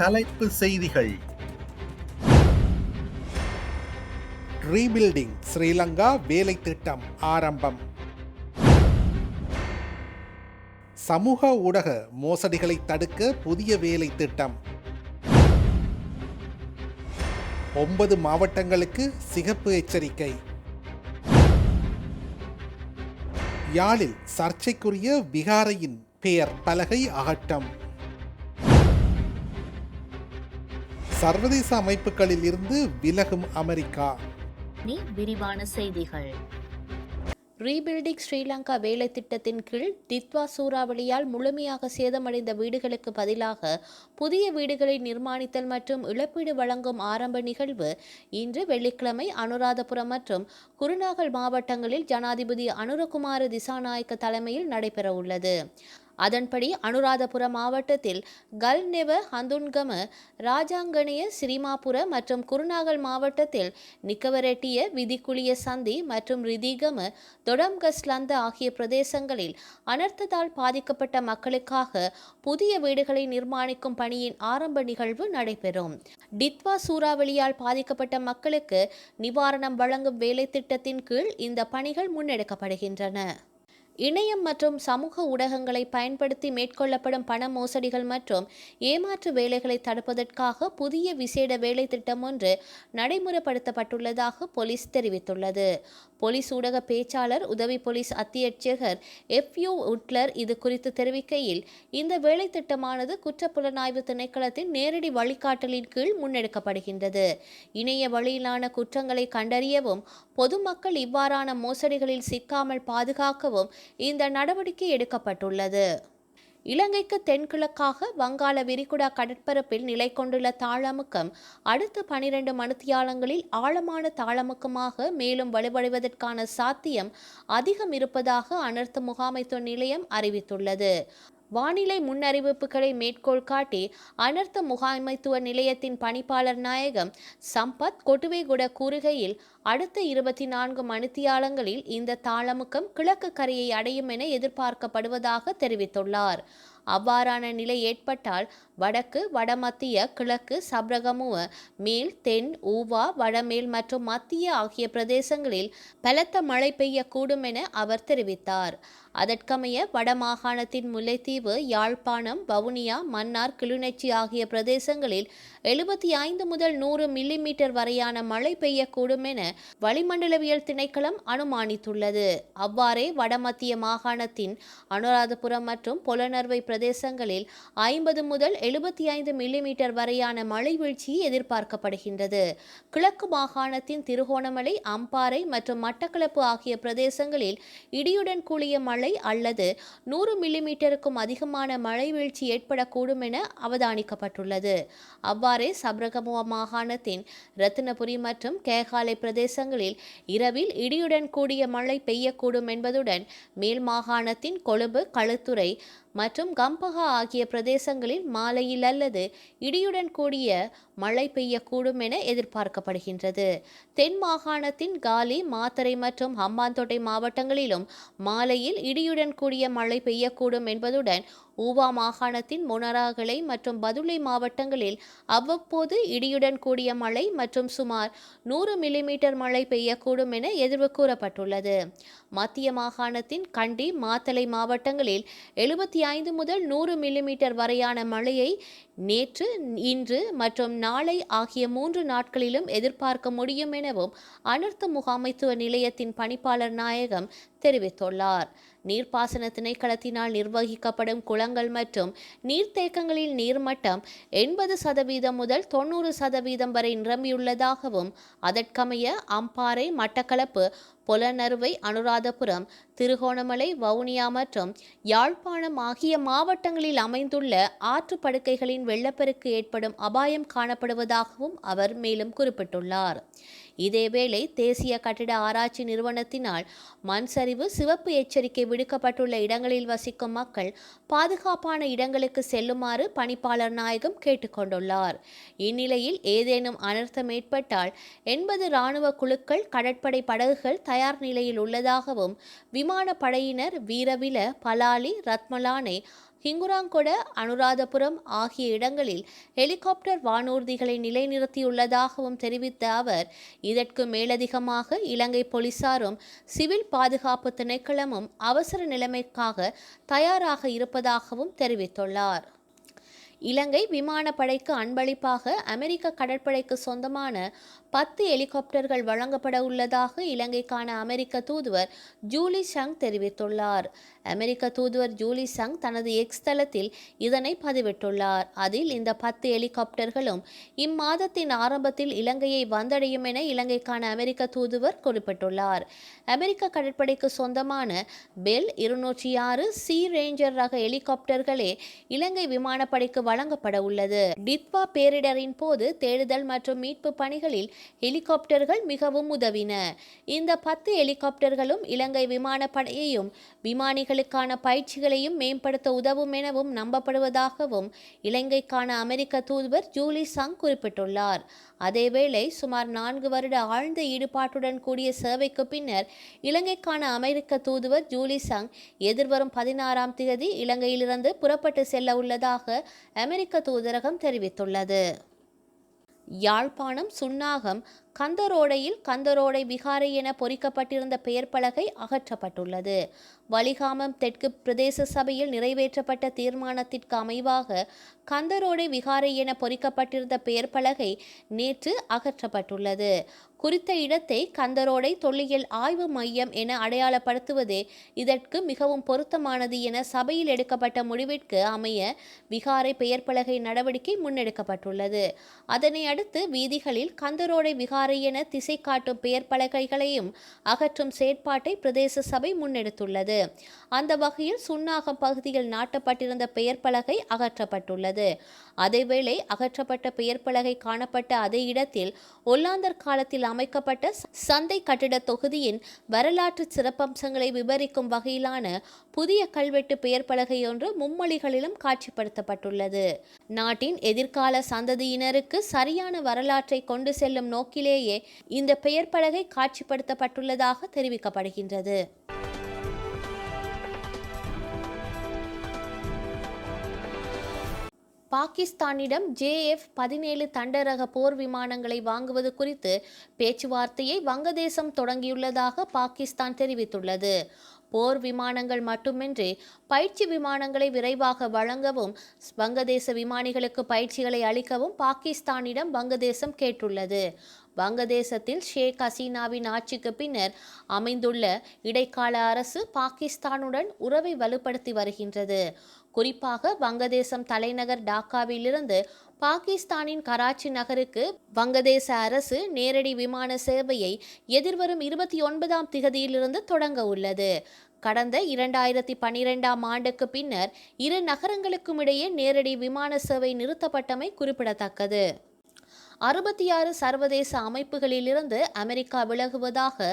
தலைப்பு செய்திகள். ரீபில்டிங் ஸ்ரீலங்கா வேலை திட்டம் ஆரம்பம். சமூக ஊடக மோசடிகளை தடுக்க புதிய வேலை திட்டம். ஒன்பது மாவட்டங்களுக்கு சிகப்பு எச்சரிக்கை. யாழில் சர்ச்சைக்குரிய விகாரையின் பெயர் பலகை அகட்டம் சர்வதேச அமைப்புகளில் இருந்து விலகும் அமெரிக்கா. இனி விரிவான செய்திகள். ரீபில்டிங் ஸ்ரீலங்கா வேலை திட்டத்தின் கீழ் தித்வா சூறாவளியால் முழுமையாக சேதமடைந்த வீடுகளுக்கு பதிலாக புதிய வீடுகளை நிர்மாணித்தல் மற்றும் இழப்பீடு வழங்கும் ஆரம்ப நிகழ்வு இன்று வெள்ளிக்கிழமை அனுராதபுரம் மற்றும் குருநாகல் மாவட்டங்களில் ஜனாதிபதி அனுரகுமார திசாநாயக்க தலைமையில் நடைபெறவுள்ளது. அதன்படி அனுராதபுர மாவட்டத்தில் கல்நெவ ஹந்துன்கம ராஜாங்கணிய சிரிமாபுர மற்றும் குருநாகல் மாவட்டத்தில் நிக்கவரெட்டிய விதிக்குளிய சந்தி மற்றும் ரிதிகம தொடம்கஸ்லந்த ஆகிய பிரதேசங்களில் அனர்த்தத்தால் பாதிக்கப்பட்ட மக்களுக்காக புதிய வீடுகளை நிர்மாணிக்கும் பணியின் ஆரம்ப நிகழ்வு நடைபெறும். டித்வா சூறாவளியால் பாதிக்கப்பட்ட மக்களுக்கு நிவாரணம் வழங்கும் வேலை திட்டத்தின் கீழ் இந்த பணிகள் முன்னெடுக்கப்படுகின்றன. இணையம் மற்றும் சமூக ஊடகங்களை பயன்படுத்தி மேற்கொள்ளப்படும் பண மோசடிகள் மற்றும் ஏமாற்று வேலைகளை தடுப்பதற்காக புதிய விசேட வேலை திட்டம் ஒன்று நடைமுறைப்படுத்தப்பட்டுள்ளதாக போலீஸ் தெரிவித்துள்ளது. போலீஸ் ஊடக பேச்சாளர் உதவி போலீஸ் அத்தியட்சகர் எஃப்யூ உட்லர் இது குறித்து தெரிவிக்கையில் இந்த வேலை திட்டமானது குற்றப்புலனாய்வு திணைக்களத்தின் நேரடி வழிகாட்டலின் கீழ் முன்னெடுக்கப்படுகின்றது. இணைய வழியிலான குற்றங்களை கண்டறியவும் பொதுமக்கள் இவ்வாறான மோசடிகளில் சிக்காமல் பாதுகாக்கவும் இந்த நடவடிக்கை எடுக்கப்பட்டுள்ளது. இலங்கைக்கு தென்கிழக்காக வங்காள விரிகுடா கடற்பரப்பில் நிலை கொண்டுள்ள தாளமுக்கம் அடுத்த பனிரெண்டு மணித்தியாலங்களில் ஆழமான தாளமுக்கமாக மேலும் வலுவடைவதற்கான சாத்தியம் அதிகம் இருப்பதாக அனர்த்த முகாமைத்துவ நிலையம் அறிவித்துள்ளது. வானிலை முன்னறிவிப்புகளை மேற்கோள் காட்டி அனர்த்த முகாமைத்துவ நிலையத்தின் பணிப்பாளர் நாயகம் சம்பத் கொட்டுவேகுட கூறுகையில் அடுத்த இருபத்தி நான்கு மணித்தியாலங்களில் இந்த தாளமுக்கம் கிழக்கு கரையை அடையும் என எதிர்பார்க்கப்படுவதாக தெரிவித்துள்ளார். அவ்வாறான நிலை ஏற்பட்டால் வடக்கு வடமத்திய கிழக்கு சப்ரகமுவ மேல் தென் ஊவா வடமேல் மற்றும் மத்திய ஆகிய பிரதேசங்களில் பலத்த மழை பெய்யக்கூடும் என அவர் தெரிவித்தார். அதற்கமைய வடமாகாணத்தின் முல்லைத்தீவு யாழ்ப்பாணம் வவுனியா மன்னார் கிளிநொச்சி ஆகிய பிரதேசங்களில் எழுபத்தி ஐந்து முதல் நூறு மில்லிமீட்டர் வரையான மழை பெய்யக்கூடும் என வளிமண்டலவியல் திணைக்களம் அனுமானித்துள்ளது. அவ்வாறே வடமத்திய மாகாணத்தின் அனுராதபுரம் மற்றும் புலனர்வை பிரதேசங்களில் ஐம்பது முதல் எழுபத்தி ஐந்து மில்லிமீட்டர் வரையான மழை வீழ்ச்சி எதிர்பார்க்கப்படுகின்றது. கிழக்கு மாகாணத்தின் திருகோணமலை அம்பாறை மற்றும் மட்டக்களப்பு ஆகிய பிரதேசங்களில் இடியுடன் கூடிய மழை அல்லது நூறு மில்லிமீட்டருக்கும் அதிகமான மழை வீழ்ச்சி ஏற்படக்கூடும் என அவதானிக்கப்பட்டுள்ளது. அவ்வாறே சப்ரகமுவ மாகாணத்தின் ரத்தினபுரி மற்றும் கேகாலை பிரதேச பிரதேசங்களில் இரவில் இடியுடன் கூடிய மழை பெய்யக்கூடும் என்பதுடன் மேல் மாகாணத்தின் கொழும்பு களுத்துறை மற்றும் கம்பஹா ஆகிய பிரதேசங்களில் மாலையில் அல்லது இடியுடன் கூடிய மழை பெய்யக்கூடும் என எதிர்பார்க்கப்படுகின்றது. தென் மாகாணத்தின் காலி மாத்தறை மற்றும் ஹம்பாந்தோட்டை மாவட்டங்களிலும் மாலையில் இடியுடன் கூடிய மழை பெய்யக்கூடும் என்பதுடன் ஊவா மாகாணத்தின் மொனராகலை மற்றும் பதுளை மாவட்டங்களில் அவ்வப்போது இடியுடன் கூடிய மழை மற்றும் சுமார் நூறு மில்லிமீட்டர் மழை பெய்யக்கூடும் என எதிர்வு கூறப்பட்டுள்ளது மத்திய மாகாணத்தின் கண்டி மாத்தளை மாவட்டங்களில் எழுபத்தி ஐந்து முதல் நூறு மில்லிமீட்டர் வரையான மழையை நேற்று இன்று மற்றும் நாளை ஆகிய மூன்று நாட்களிலும் எதிர்பார்க்க முடியும் எனவும் அனர்த்த முகாமைத்துவ நிலையத்தின் பணிப்பாளர் நாயகம் தெரிவித்துள்ளார். நீர்ப்பாசன திணைக்களத்தினால் நிர்வகிக்கப்படும் குளங்கள் மற்றும் நீர்த்தேக்கங்களில் நீர்மட்டம் எண்பது சதவீதம் முதல் தொண்ணூறு சதவீதம் வரை நிரம்பியுள்ளதாகவும் அதற்கமைய அம்பாறை மட்டக்களப்பு பொலனறுவை அனுராதபுரம் திருகோணமலை வவுனியா மற்றும் யாழ்ப்பாணம் ஆகிய மாவட்டங்களில் அமைந்துள்ள ஆற்றுப்படுக்கைகளின் வெள்ளப்பெருக்கு ஏற்படும் அபாயம் காணப்படுவதாகவும் அவர் மேலும் குறிப்பிட்டுள்ளார். இதேவேளை தேசிய கட்டிட ஆராய்ச்சி நிறுவனத்தினால் மண் சரிவு சிவப்பு எச்சரிக்கை விடுக்கப்பட்டுள்ள இடங்களில் வசிக்கும் மக்கள் பாதுகாப்பான இடங்களுக்கு செல்லுமாறு பணிப்பாளர் நாயகம் கேட்டுக்கொண்டுள்ளார். இந்நிலையில் ஏதேனும் அனர்த்தம் ஏற்பட்டால் எண்பது இராணுவ குழுக்கள் கடற்படை படகுகள் தயார் நிலையில் உள்ளதாகவும் விமானப்படையினர் வீரவில பலாலி ரத்மலானை ஹிங்குராங்கொட அனுராதபுரம் ஆகிய இடங்களில் ஹெலிகாப்டர் வானூர்திகளை நிலைநிறுத்தியுள்ளதாகவும் தெரிவித்த அவர் இதற்கு மேலதிகமாக இலங்கை போலீசாரும் சிவில் பாதுகாப்பு திணைக்களமும் அவசர நிலைமைக்காக தயாராக இருப்பதாகவும் தெரிவித்துள்ளார். இலங்கை விமானப்படைக்கு அன்பளிப்பாக அமெரிக்க கடற்படைக்கு சொந்தமான பத்து ஹெலிகாப்டர்கள் வழங்கப்பட உள்ளதாக இலங்கைக்கான அமெரிக்க தூதுவர் ஜூலி சங் தெரிவித்துள்ளார். அமெரிக்க தூதுவர் ஜூலி சங் தனது எக்ஸ் தளத்தில் இதனை பதிவிட்டுள்ளார். அதில் இந்த பத்து ஹெலிகாப்டர்களும் இம்மாதத்தின் ஆரம்பத்தில் இலங்கையை வந்தடையும் என இலங்கைக்கான அமெரிக்க தூதுவர் குறிப்பிட்டுள்ளார். அமெரிக்க கடற்படைக்கு சொந்தமான பெல் இருநூற்றி ஆறு சி ரேஞ்சர் ரக ஹெலிகாப்டர்களே இலங்கை விமானப்படைக்கு வழங்கப்பட உள்ளது. டித்வா பேரிடரின் போது தேடுதல் மற்றும் மீட்பு பணிகளில் ஹெலிகாப்டர்கள் மிகவும் உதவின. இந்த பத்து ஹெலிகாப்டர்களும் இலங்கை விமானப்படையையும் விமானிகளுக்கான பயிற்சிகளையும் மேம்படுத்த உதவும் எனவும் நம்பப்படுவதாகவும் இலங்கைக்கான அமெரிக்க தூதுவர் ஜூலி சங் குறிப்பிட்டுள்ளார். அதேவேளை சுமார் நான்கு வருட ஆழ்ந்த ஈடுபாட்டுடன் கூடிய சேவைக்கு பின்னர் இலங்கைக்கான அமெரிக்க தூதுவர் ஜூலி சங் எதிர்வரும் பதினாறாம் தேதி இலங்கையிலிருந்து புறப்பட்டு செல்ல உள்ளதாக அமெரிக்க தூதரகம் தெரிவித்துள்ளது. யாழ்ப்பாணம் சுன்னாகம் கந்தரோடையில் கந்தரோடை விகாரை என பொறிக்கப்பட்டிருந்த பெயர் பலகை அகற்றப்பட்டுள்ளது. வலிகாமம் தெற்கு பிரதேச சபையில் நிறைவேற்றப்பட்ட தீர்மானத்திற்கு அமைவாக கந்தரோடை விகாரை என பொறிக்கப்பட்டிருந்த பெயர் பலகை நேற்று அகற்றப்பட்டுள்ளது. குறித்த இடத்தை கந்தரோடை தொல்லியல் ஆய்வு மையம் என அடையாளப்படுத்துவதே இதற்கு மிகவும் பொருத்தமானது என சபையில் எடுக்கப்பட்ட முடிவிற்கு அமைய விகாரை பெயர் பலகை நடவடிக்கை முன்னெடுக்கப்பட்டுள்ளது. அதனை அடுத்து வீதிகளில் கந்தரோடை விகாரை என திசை காட்டும் பெயர் பலகைகளையும் அகற்றும் செயற்பாட்டை பிரதேச சபை முன்னெடுத்துள்ளது. அந்த வகையில் சுன்னாகம் பகுதியில் நாட்டப்பட்டிருந்த பெயர் பலகை அகற்றப்பட்டுள்ளது. அதேவேளை அகற்றப்பட்ட பெயர் பலகை காணப்பட்ட அதே இடத்தில் ஒல்லாந்தர் காலத்தில் அமைக்கப்பட்ட சந்தை கட்டிட தொகுதியின் வரலாற்று சிறப்பம்சங்களை விவரிக்கும் வகையிலான புதிய கல்வெட்டு பெயர் பலகை ஒன்று மும்மொழிகளிலும் காட்சிப்படுத்தப்பட்டுள்ளது. நாட்டின் எதிர்கால சந்ததியினருக்கு சரியான வரலாற்றை கொண்டு செல்லும் நோக்கிலே நோக்கிலேயே இந்த பெயர் பலகை காட்சிப்படுத்தப்பட்டுள்ளதாக தெரிவிக்கப்படுகின்றது. பாகிஸ்தானிடம் ஜேஎஃப் பதினேழு தண்டரக போர் விமானங்களை வாங்குவது குறித்து பேச்சுவார்த்தையை வங்கதேசம் தொடங்கியுள்ளதாக பாகிஸ்தான் தெரிவித்துள்ளது. போர் விமானங்கள் மட்டுமின்றி பயிற்சி விமானங்களை விரைவாக வழங்கவும் வங்கதேச விமானிகளுக்கு பயிற்சிகளை அளிக்கவும் பாகிஸ்தானிடம் வங்கதேசம் கேட்டுள்ளது. வங்கதேசத்தில் ஷேக் ஹசீனாவின் ஆட்சிக்கு பின்னர் அமைந்துள்ள இடைக்கால அரசு பாகிஸ்தானுடன் உறவை வலுப்படுத்தி வருகின்றது. குறிப்பாக வங்கதேசம் தலைநகர் டாக்காவிலிருந்து பாகிஸ்தானின் கராச்சி நகருக்கு வங்கதேச அரசு நேரடி விமான சேவையை எதிர்வரும் இருபத்தி ஒன்பதாம் திகதியிலிருந்து தொடங்க உள்ளது. கடந்த இரண்டாயிரத்தி பனிரெண்டாம் ஆண்டுக்கு பின்னர் இரு நகரங்களுக்கும் இடையே நேரடி விமான சேவை நிறுத்தப்பட்டமை குறிப்பிடத்தக்கது. அறுபத்தி ஆறு சர்வதேச அமைப்புகளிலிருந்து அமெரிக்கா விலகுவதாக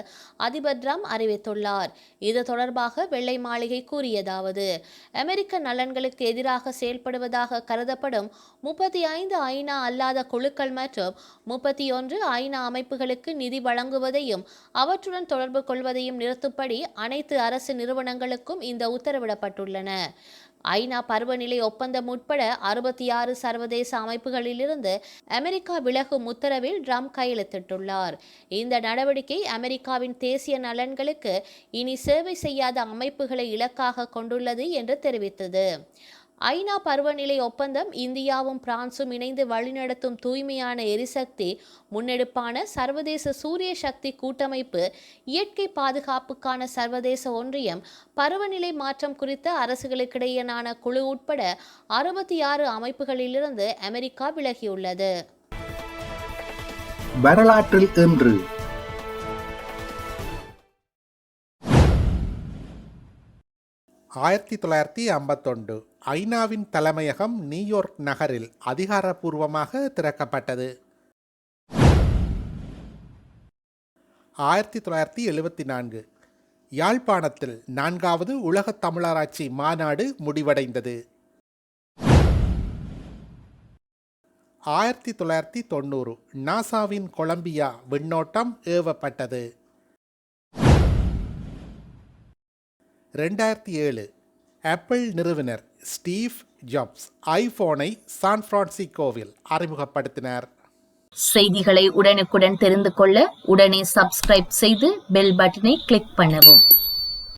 அதிபர் ட்ரம்ப் அறிவித்துள்ளார். இது தொடர்பாக வெள்ளை மாளிகை கூறியதாவது அமெரிக்க நலன்களுக்கு எதிராக செயல்படுவதாக கருதப்படும் முப்பத்தி ஐந்து ஐநா அல்லாத குழுக்கள் மற்றும் முப்பத்தி ஒன்று ஐநா அமைப்புகளுக்கு நிதி வழங்குவதையும் அவற்றுடன் தொடர்பு கொள்வதையும் நிறுத்தும்படி அனைத்து அரசு நிறுவனங்களுக்கும் இந்த உத்தரவிடப்பட்டுள்ளன. ஐநா பருவநிலை ஒப்பந்தம் உட்பட அறுபத்தி ஆறு சர்வதேச அமைப்புகளிலிருந்து அமெரிக்கா விலகும் உத்தரவில் ட்ரம்ப் கையெழுத்திட்டுள்ளார். இந்த நடவடிக்கை அமெரிக்காவின் தேசிய நலன்களுக்கு இனி சேவை செய்யாத அமைப்புகளை இலக்காக கொண்டுள்ளது என்று தெரிவித்தது. ஐநா பருவநிலை ஒப்பந்தம் இந்தியாவும் பிரான்சும் இணைந்து வழிநடத்தும் தூய்மையான எரிசக்தி முன்னெடுப்பான சர்வதேச சூரிய சக்தி கூட்டமைப்பு இயற்கை பாதுகாப்புக்கான சர்வதேச ஒன்றியம் பருவநிலை மாற்றம் குறித்த அரசுகளுக்கிடையேயான குழு உட்பட அறுபத்தி ஆறு அமைப்புகளிலிருந்து அமெரிக்கா விலகியுள்ளது. வரலாற்றில் இன்று ஆயிரத்தி தொள்ளாயிரத்தி ஐம்பத்தொண்டு ஐநாவின் தலைமையகம் நியூயார்க் நகரில் அதிகாரப்பூர்வமாக திறக்கப்பட்டது. ஆயிரத்தி தொள்ளாயிரத்தி எழுபத்தி நான்கு யாழ்ப்பாணத்தில் நான்காவது உலகத் தமிழராட்சி மாநாடு முடிவடைந்தது. ஆயிரத்தி தொள்ளாயிரத்தி தொண்ணூறு நாசாவின் கொலம்பியா விண்ணோட்டம் ஏவப்பட்டது. ரெண்டாயிரத்தி ஏழு ஆப்பிள் நிறுவனர் ஸ்டீவ் ஜாப்ஸ் ஐபோனை சான் பிரான்சிஸ்கோவில் அறிமுகப்படுத்தினார். செய்திகளை உடனுக்குடன் தெரிந்து கொள்ள உடனே சப்ஸ்கிரைப் செய்து பெல் பட்டனை கிளிக் பண்ணவும்.